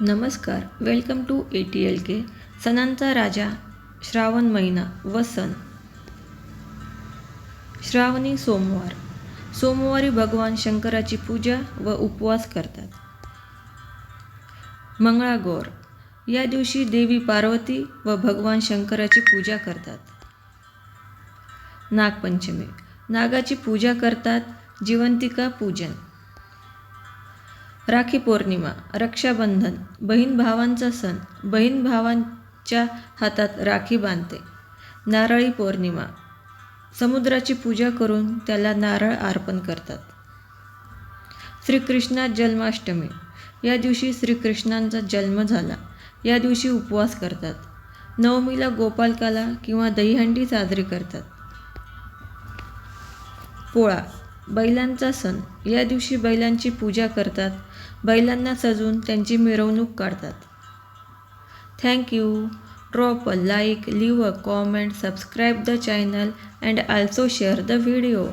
नमस्कार welcome to A T L K सणांचा राजा श्रावण महिना व सण. श्रावणी सोमवार. सोमवारी भगवान शंकराची पूजा व उपवास करतात. मंगळागौर. या दिवशी देवी पार्वती व भगवान शंकराची पूजा करतात. नागपंचमी. नागाची पूजा करतात जिवंतिका पूजन. राखी पौर्णिमा रक्षाबंधन बहीण भावांचा सण बहीण भावांच्या हातात राखी बांधते. नारळी पौर्णिमा समुद्राची पूजा करून त्याला नारळ अर्पण करतात. श्रीकृष्णा जन्माष्टमी या दिवशी श्रीकृष्णांचा जन्म झाला. या दिवशी उपवास करतात. नवमीला गोपालकाला किंवा दहीहंडी साजरी करतात. पोळा बैलांचा सण. या दिवशी बैलांची पूजा करतात. बैलांना सजवून त्यांची मिरवणूक काढतात. Thank you drop a like leave a comment subscribe the channel and also share the video